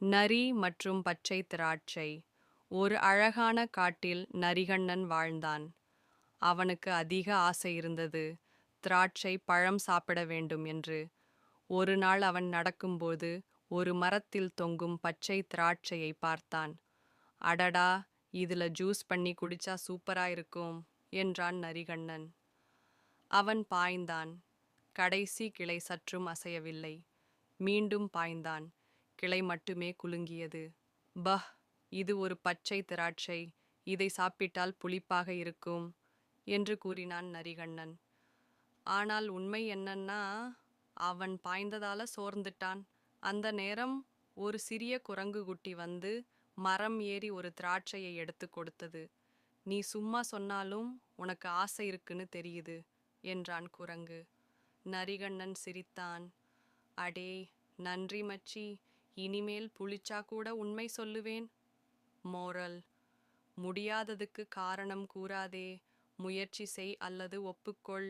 நரி மற்றும் பச்சை திராட்சை. ஒரு அழகான காட்டில் நரிகண்ணன் வாழ்ந்தான். அவனுக்கு அதிக ஆசை இருந்தது. திராட்சை பழம் சாப்பிட வேண்டும் என்று. ஒரு நாள் அவன் நடக்கும்போது ஒரு மரத்தில் தொங்கும் பச்சை திராட்சையை பார்த்தான். அடடா இதுல ஜூஸ் பண்ணி குடிச்சா சூப்பரா இருக்கும் என்றான் நரிகண்ணன். அவன் பாய்ந்தான். கடைசி கிளை சற்றும் அசையவில்லை. மீண்டும் பாய்ந்தான். கிளை மட்டுமே குலுங்கியது. பஹ் இது ஒரு பச்சை திராட்சை. இதை சாப்பிட்டால் புளிப்பாக இருக்கும் என்று கூறினான் நரிகண்ணன். ஆனால் உண்மை என்னன்னா அவன் பாய்ந்ததால சோர்ந்துட்டான். அந்த நேரம் ஒரு சிறிய குரங்கு குட்டி வந்து மரம் ஏறி ஒரு திராட்சையை எடுத்து கொடுத்தது. நீ சும்மா சொன்னாலும் உனக்கு ஆசை இருக்குன்னு தெரியுது என்றான் குரங்கு. நரிகண்ணன் சிரித்தான். அடே நன்றி மச்சி. இனிமேல் புளிச்சா கூட உண்மை சொல்லுவேன். மோரல். முடியாததுக்கு காரணம் கூறாதே. முயற்சி செய் அல்லது ஒப்புக்கொள்.